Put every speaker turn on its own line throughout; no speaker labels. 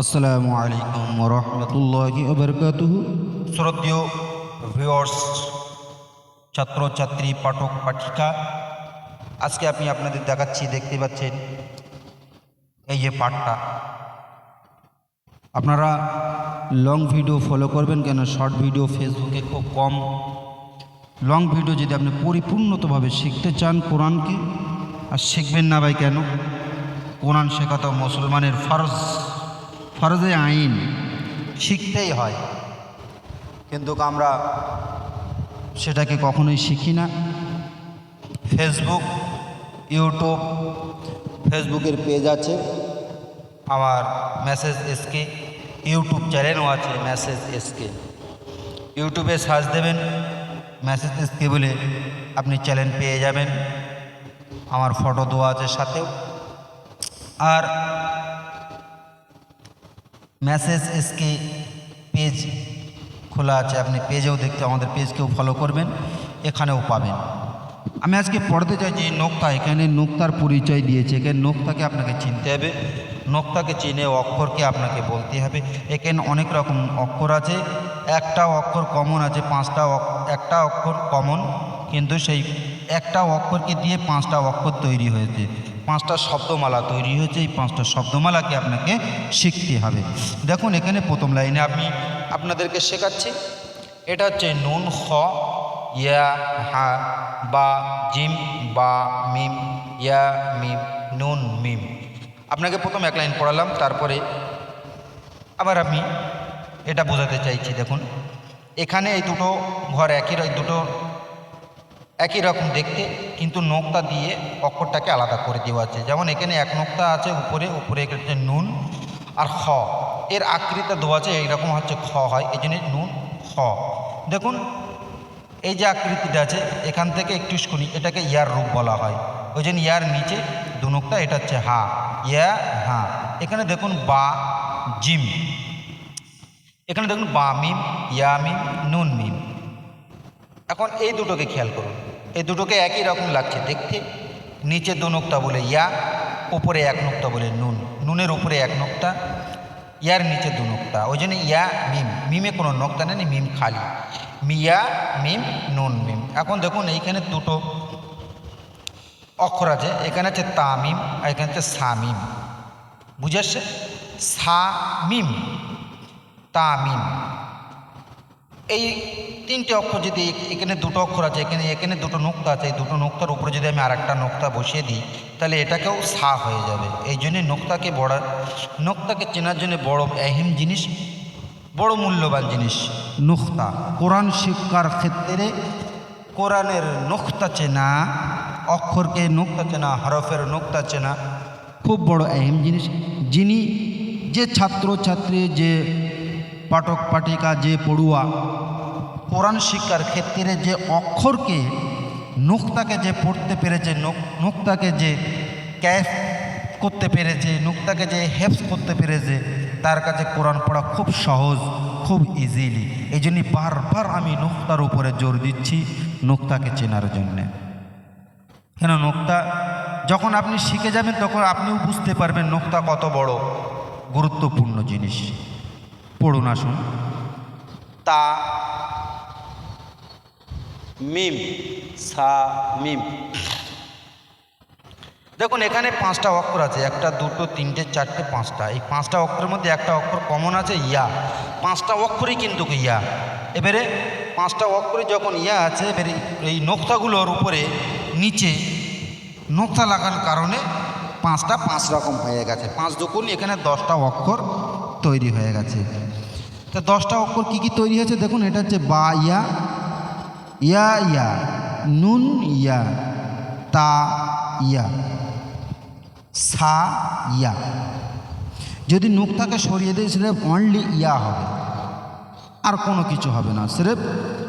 আসসালামু আলাইকুম রহমতুল্লাহ বরকাতুহু শ্রদ্ধেয় ভিওর্স ছাত্রছাত্রী, পাঠক, পাঠিকা, আজকে আমি আপনাদের দেখাচ্ছি, দেখতে পাচ্ছেন এই যে পাঠটা। আপনারা লং ভিডিও ফলো করবেন কেন? শর্ট ভিডিও ফেসবুকে খুব কম। লং ভিডিও যদি আপনি পরিপূর্ণতভাবে শিখতে চান কোরআনকে, আর শিখবেন না ভাই কেন? কোরআন শেখা তো মুসলমানের ফরজ। ফরজে আইন। শিখতেই হয়। কিন্তু আমরা সেটাকে কখনোই শিখি না। ফেসবুক ইউটিউব ফেসবুকের পেজ আছে। আমার মেসেজ এসকে ইউটিউব চ্যানেলও আছে মেসেজ এসকে ইউটিউবে সার্চ দেবেন মেসেজ এসকে বলে আপনি চ্যানেল পেয়ে যাবেন। আমার ফটো দেওয়া আছে সাথেও। আর মেসেজ এসকে পেজ খোলা আছে, আপনি পেজেও দেখতে, আমাদের পেজকেও ফলো করবেন, এখানেও পাবেন। আমি আজকে পড়তে চাইছি নোক্তা, এখানে নোক্তার পরিচয় দিয়েছে, এখানে নোক্তাকে আপনাকে চিনতে হবে। নোক্তাকে চিনে অক্ষরকে আপনাকে বলতে হবে। এখানে অনেক রকম অক্ষর আছে, একটা অক্ষর কমন আছে, পাঁচটা একটা অক্ষর কমন কিন্তু সেই একটা অক্ষরকে দিয়ে পাঁচটা অক্ষর তৈরি হয়েছে। পাঁচটা শব্দমালা তৈরি হয়েছে, এই পাঁচটা শব্দমালাকে আপনাকে শিখতে হবে? দেখুন, এখানে প্রথম লাইনে আমি আপনাদেরকে শেখাচ্ছি। এটা হচ্ছে নুন, খ, ইয়া, হা, বা, জিম, বা, মিম, ইয়া, মিম, নুন, মিম। আপনাকে প্রথম এক লাইন পড়ালাম, তারপরে আবার আমি এটা বোঝাতে চাইছি, দেখুন। এখানে এই দুটো ঘর একই দুটো একই রকম দেখতে, কিন্তু নোক্তা দিয়ে অক্ষরটাকে আলাদা করে দেওয়া আছে। যেমন এখানে এক নোক্তা আছে, উপরে উপরে হচ্ছে নুন আর খ। এর আকৃতি দেওয়া আছে, এইরকম হচ্ছে খ হয়, এই জন্য নুন, খ। দেখুন, এই যে আকৃতিটা আছে, এখান থেকে একটু শুনি, এটাকে ইয়ার রূপ বলা হয়। ওই জন্য ইয়ার নিচে দু নোক্তা, এটা হচ্ছে হা। ইয়া, হা। এখানে দেখুন বা, জিম। এখানে দেখুন বা, মিম, ইয়া, মিম, নুন, মিম। এখন এই দুটোকে খেয়াল করুন। এই দুটোকে একই রকম লাগছে, দেখতে। নিচে দু নোক্তা বলে ইয়া, উপরে এক নোক্তা বলে নুন। নুনের উপরে এক নোক্তা, ইয়ার নিচে দু নোক্তা। ওই জন্য ইয়া, মিম। মিমে কোনো নোক্তা নেই, মিম খালি। মিয়া মিম, নুন, মিম। এখন দেখুন এইখানে দুটো অক্ষর আছে। এখানে আছে তামিম আর এখানে হচ্ছে সা মিম। বুঝে আসছে? সা মিম, তা মিম। এই তিনটে অক্ষর যদি এখানে দুটো অক্ষর আছে, এখানে এখানে দুটো নোক্তা আছে, এই দুটো নোক্তার উপরে যদি আমি আরেকটা নোক্তা বসিয়ে দিই, তাহলে এটাকেও সা হয়ে যাবে। এই জন্যে নোক্তাকে বড়, নোক্তাকে চেনার জন্য বড় এহিম জিনিস, বড় মূল্যবান জিনিস, নুক্তা। কোরআন শিক্ষার ক্ষেত্রে কোরআনের নোক্তা চেনা, অক্ষরকে নোক্তা চেনা, হরফের নোক্তা চেনা, খুব বড় এহিম জিনিস। যিনি, যে ছাত্র ছাত্রী যে পাঠক পাঠিকা যে পড়ুয়া কোরআন শিক্ষার ক্ষেত্রে যে অক্ষরকে, নোক্তাকে যে পড়তে পেরেছে, নোক- নোক্তাকে যে ক্যাফ করতে পেরেছে, নোক্তাকে যে হেফস করতে পেরেছে, তার কাছে কোরআন পড়া খুব সহজ, খুব ইজিলি এই জন্যই বারবার আমি নোক্তার উপরে জোর দিচ্ছি, নোক্তাকে চেনার জন্যে। কেন নোক্তা? যখন আপনি শিখে যাবেন, তখন আপনিও বুঝতে পারবেন নোক্তা কত বড়, গুরুত্বপূর্ণ জিনিস। পড়ুন, আসুন।
তা, মিম, সা, মিম।
দেখুন, এখানে পাঁচটা অক্ষর আছে, একটা, দুটো, তিনটে, চারটে, পাঁচটা। এই পাঁচটা অক্ষরের মধ্যে একটা অক্ষর কমন আছে, ইয়া। পাঁচটা অক্ষরই কিন্তু ইয়া। এবারে পাঁচটা অক্ষরে যখন ইয়া আছে, এবারে এই নোক্তাগুলোর উপরে নিচে নোক্তা লাগার কারণে পাঁচটা পাঁচ রকম হয়ে গেছে। পাঁচ দুকুন এখানে দশটা অক্ষর তৈরি হয়ে গেছে। তা দশটা অক্ষর কী কী তৈরি হয়েছে? দেখুন, এটা হচ্ছে বা, ইয়া ইয়া ইয়া, নুন, ইয়া, তা, ইয়া, সা, ইয়া। যদি নুকতাকে সরিয়ে দেয় সিরেফ অনলি ইয়া হবে। আর কোনো কিছু হবে না। সিরেফ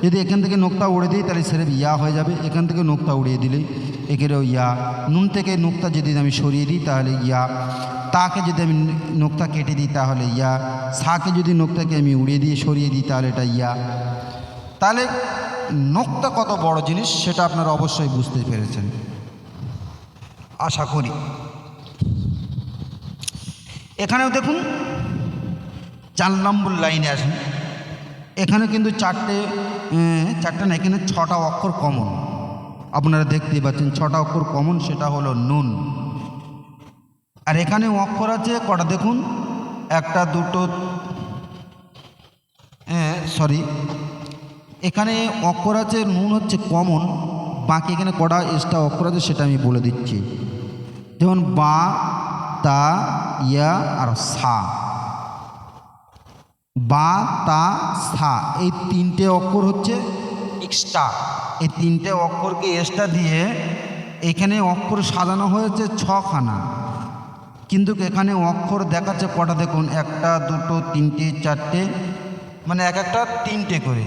যদি এখান থেকে নোক্তা উড়ে দিই তাহলে সিরেফ ইয়া হয়ে যাবে। এখান থেকে নোক্তা উড়িয়ে দিলেই এখানেও ইয়া। নুন থেকে নোক্তা যদি আমি সরিয়ে দিই, তাহলে ইয়া। তাকে যদি আমি নোক্তা কেটে দিই, তাহলে ইয়া। সাকে যদি নোক্তাকে আমি উড়িয়ে দিয়ে সরিয়ে দিই, তাহলে এটা ইয়া। তাহলে নোক্তা কত বড় জিনিস, সেটা আপনারা অবশ্যই বুঝতে পেরেছেন। আশা করি। এখানেও দেখুন, চার নম্বর লাইনে আসেন। এখানে কিন্তু চারটে চারটে না, এখানে ছটা অক্ষর কমন আপনারা দেখতেই পাচ্ছেন, ছটা অক্ষর কমন সেটা হলো নুন। আর এখানে অক্ষর আছে, কটা দেখুন? একটা, দুটো হ্যাঁ সরি এখানে অক্ষর আছে, নুন হচ্ছে কমন বাকি এখানে কটা এক্সট্রা অক্ষর আছে সেটা আমি বলে দিচ্ছি। যেমন বা, তা, ইয়া, আর সা। বা, তা, সা, এই তিনটে অক্ষর হচ্ছে এক্সট্রা এই তিনটে অক্ষরকে এক্সট্রা দিয়ে এখানে অক্ষর সাজানো হয়েছে ছখানা। কিন্তু এখানে অক্ষর দেখাচ্ছে কটা? দেখুন, একটা, দুটো, তিনটে, চারটে মানে এক একটা তিনটে করে।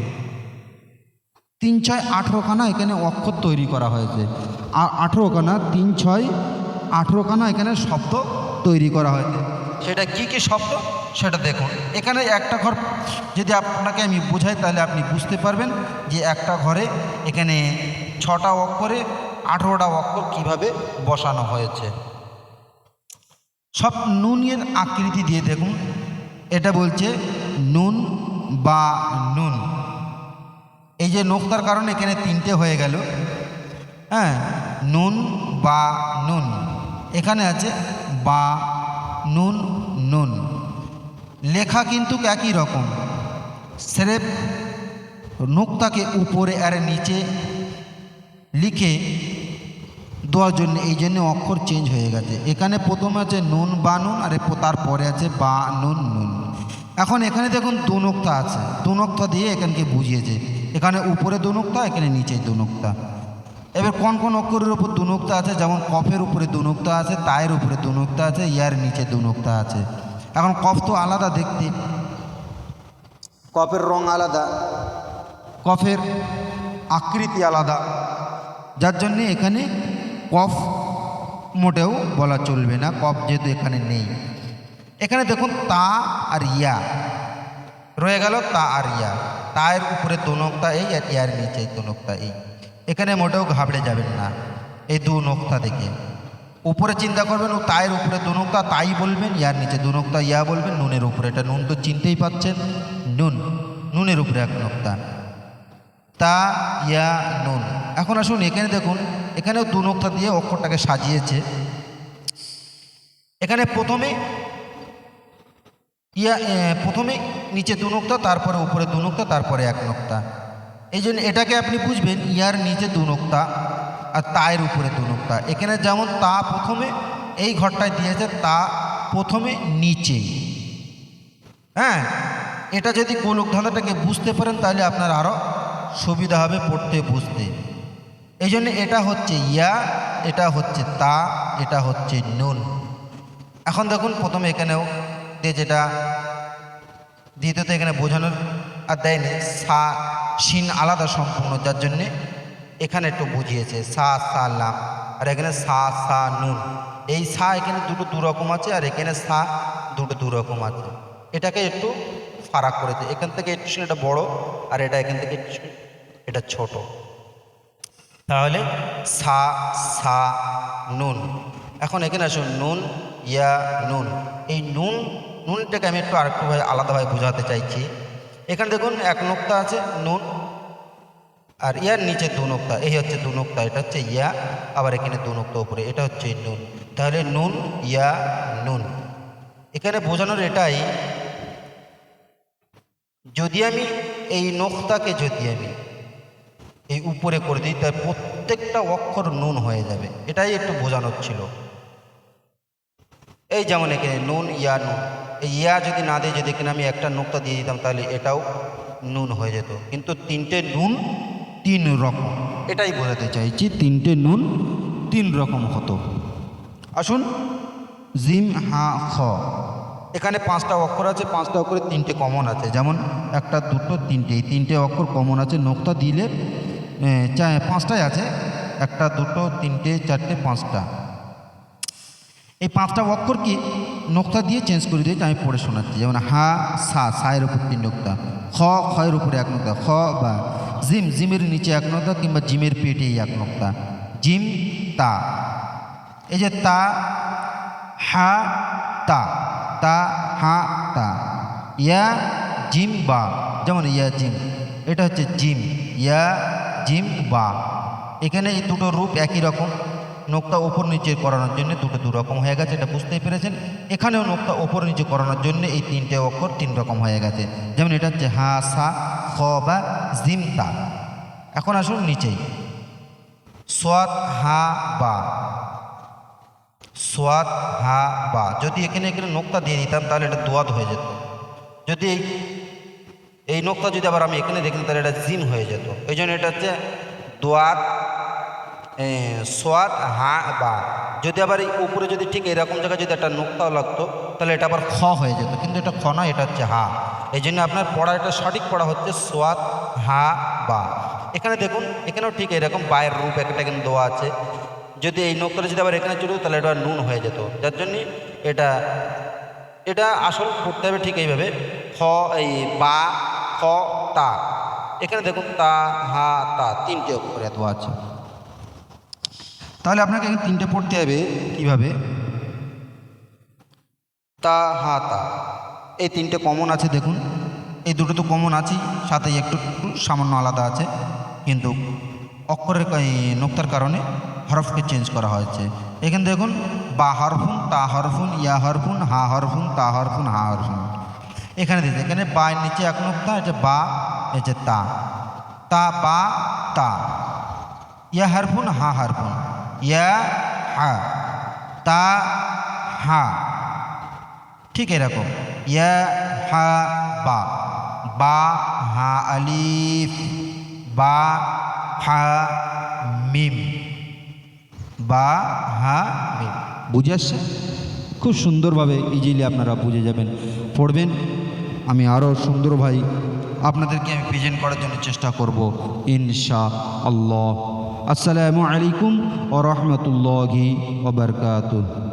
তিন ছয় আঠেরোখানা এখানে অক্ষর তৈরি করা হয়েছে। আর আঠেরোখানা, তিন ছয় আঠেরোখানা এখানে শব্দ তৈরি করা হয়েছে। সেটা কি কি শব্দ? সেটা দেখুন। এখানে একটা ঘর, যদি আপনাকে আমি বোঝাই, তাহলে আপনি বুঝতে পারবেন যে একটা ঘরে এখানে ছটা অক্ষরে আঠেরোটা অক্ষর কীভাবে বসানো হয়েছে। সব নুনের আকৃতি দিয়ে দেখুন। এটা বলছে নুন বা নুন। এই যে নোক্তার কারণে এখানে তিনটে হয়ে গেল। হ্যাঁ নুন বা নুন। এখানে আছে বা নুন নুন। লেখা কিন্তু একই রকম। স্রেফ নোক্তাকে উপরে আর নিচে লিখে দেওয়ার জন্য এই জন্য অক্ষর চেঞ্জ হয়ে গেছে। এখানে প্রথমে আছে নুন বা নুন, আর তারপরে আছে বা নুন নুন। এখন এখানে দেখুন দুনোক্তা আছে। দুনোক্তা দিয়ে এখানকে বুঝিয়েছে। এখানে উপরে দুনোক্তা এখানে নিচে দুনোক্তা এবার কোন কোন অক্ষরের উপর দুনোক্তা আছে? যেমন কফের উপরে দুনোক্তা আছে তায়ের উপরে দুনোক্তা আছে, ইয়ার নিচে দুনোক্তা আছে। এখন কফ তো আলাদা দেখতে। কফের রং আলাদা। কফের আকৃতি আলাদা। যার জন্যে এখানে কফ মোটেও বলা চলবে না কফ যেহেতু এখানে নেই। এখানে দেখুন তা আর ইয়া। রয়ে গেল তা আর ইয়া। তায়ের উপরে দোনক্তা এই আর ইয়ার নিচে দোনক্তা এই। এখানে মোটেও ঘাবড়ে যাবেন না। এই দু নোক্তা দেখে। উপরে চিন্তা করবেন, ও তায়ের উপরে দুনোক্তা, তাই বলবেন, ইয়ার নিচে দুনোক্তা, ইয়া বলবেন, নুনের উপরে। এটা নুন তো চিনতেই পাচ্ছেন, নুন, নুনের উপরে এক নোক্তা। তা, ইয়া, নুন। এখন আসুন, এখানে দেখুন, এখানেও দু নোক্তা দিয়ে অক্ষরটাকে সাজিয়েছে। এখানে প্রথমে, ইয়া প্রথমে নিচে দু নোক্তা তারপরে উপরে দু নোক্তা তারপরে এক নোক্তা। এই জন্য এটাকে আপনি বুঝবেন, ইয়ার নিচে দু নোক্তা আর তায়ের উপরে দু নোক্তা এখানে যেমন তা প্রথমে, এই ঘরটায় দিয়েছে তা প্রথমে নিচে। হ্যাঁ এটা যদি গোলক ধাঁধাটাকে বুঝতে পারেন, তাহলে আপনার আরও সুবিধা হবে পড়তে বুঝতে। এই জন্য এটা হচ্ছে ইয়া, এটা হচ্ছে তা, এটা হচ্ছে নুন। এখন দেখুন, প্রথমে এখানেও দিয়ে যেটা, দ্বিতীয়ত এখানে বোঝানোর আর দেয়নি, সা, শিন আলাদা সম্পূর্ণ, যার জন্যে এখানে একটু বুঝিয়েছে, সা সা, লাম। আর এখানে সা সা, নুন। এই সা এখানে দুটো দু রকম আছে, আর এখানে সা দুটো দু রকম আছে। এটাকে একটু ফারাক করেছে এখান থেকে একটু এটা বড়, আর এটা এখান থেকে এটা ছোট। তাহলে সা সা, নুন। এখন এখানে আসুন নুন, ইয়া, নুন। এই নুন, নুনটাকে আমি একটু আরেকটুভাবে আলাদাভাবে বোঝাতে চাইছি। এখানে দেখুন, এক নোক্তা আছে, নুন। আর ইয়ার নিচে দু নোক্তা, এই হচ্ছে দু নোক্তা, এটা হচ্ছে ইয়া, আবার এখানে দু নোক্তা উপরে, এটা হচ্ছে নুন। তাহলে নুন, ইয়া, নুন। এখানে বোঝানোর এটাই, যদি আমি এই নোক্তাকে যদি আমি এই উপরে করে দিই তার প্রত্যেকটা অক্ষর নুন হয়ে যাবে। এটাই একটু বোঝানোর ছিল। এই যেমন এখানে নুন, ইয়া, নুন। এই ইয়া যদি না দিয়ে যদি এখানে আমি একটা নোক্তা দিয়ে দিতাম, তাহলে এটাও নুন হয়ে যেত। কিন্তু তিনটে নুন তিন রকম। এটাই বোঝাতে চাইছি, তিনটে নুন, তিন রকম হতো। আসুন, জিম, হা, খ। এখানে পাঁচটা অক্ষর আছে, পাঁচটা অক্ষরে তিনটে কমন আছে। যেমন একটা, দুটো, তিনটে। এই তিনটে অক্ষর কমন আছে, নোক্তা দিলে পাঁচটাই আছে। একটা, দুটো, তিনটে, চারটে, পাঁচটা। এই পাঁচটা অক্ষর কি? নোক্তা দিয়ে চেঞ্জ করে দিয়েছে, আমি পড়ে শোনাচ্ছি। যেমন হা, সা, সায়ের উপর তিন নোক্তা। খ, খয়ের উপরে এক নোক্তা। খ বা জিম, জিমের নিচে এক নক্তা কিংবা জিমের পেটে এক নক্তা। জিম, তা। এই যে তা, হা, তা। তা, হা, তা। ইয়া, জিম, বা। যেমন ইয়া, জিম। এটা হচ্ছে জিম। ইয়া, জিম, বা। এখানে এই দুটো রূপ একই রকম। নোকটা ওপর নিচে করানোর জন্য দুটো দু রকম হয়ে গেছে, এটা বুঝতেই পেরেছেন? এখানেও নোকটা ওপর নিচে করানোর জন্য এই তিনটে অক্ষর তিন রকম হয়ে গেছে। যেমন এটা হচ্ছে হা, সা, খ, বা, জিম, তা। এখন আসুন নিচেই। সোয়াত, হা, বা। সোয়াত, হা, বা। যদি এখানে এখানে নোকতা দিয়ে দিতাম, তাহলে এটা দোয়াত হয়ে যেত। যদি এই নোকতা যদি আবার আমি এখানে দেখলাম তাহলে এটা জিম হয়ে যেত। এই জন্য এটা হচ্ছে দোয়াত এ, সোয়াত হা বা। যদি আবার এই উপরে যদি ঠিক এরকম জায়গায় যদি একটা নোকতাও লাগতো তাহলে এটা আবার খ হয়ে যেত। কিন্তু এটা খ না এটা হচ্ছে হা। এই জন্য আপনার পড়া এটা সঠিক পড়া হচ্ছে সোয়াদ হা বা। এখানে দেখুন এখানেও ঠিক এরকম বায়ের রূপ একটা কিন্তু দেওয়া আছে। যদি এই নোকতাটা যদি আবার এখানে চলে তাহলে এটা নুন হয়ে যেত। যার জন্যে এটা এটা আসল পড়তে হবে ঠিক এইভাবে। খ এই বা খ তা। এখানে দেখুন তা হা তা তিনটে অক্ষর এত আছে। তাহলে আপনাকে তিনটে পড়তে হবে, কীভাবে? তা হা তা এই তিনটে কমন আছে, দেখুন। এই দুটো তো কমন আছেই, সাথে একটু সামান্য আলাদা আছে। কিন্তু অক্ষরের নোক্তার কারণে হরফকে চেঞ্জ করা হয়েছে। এখানে দেখুন, বা হরফুন, তা হরফুন, ইয়া হরফুন, হা হরফুন, তা হরফুন, হা হরফুন। এখানে দিতে এখানে বায়ের নিচে এক নোক্তা, এটা বা এটা তা। তা, বা, তা। ইয়া হারফুন, হা হারফুন। ইয়া হা, তা হা। ঠিক এরকম। ইয়া হা বা বা হা আলিফ, বা হা মিম, বা হা মিম। বুঝে আসছে? খুব সুন্দরভাবে ইজিলি আপনারা বুঝে যাবেন। পড়বেন। আমি আরও সুন্দর ভাই আপনাদেরকে আমি প্রেজেন্ট করার জন্য চেষ্টা করব। ইনশা আল্লাহ আসসালামু আলাইকুম ও রহমতুল্লাহি ওবরকাতুহ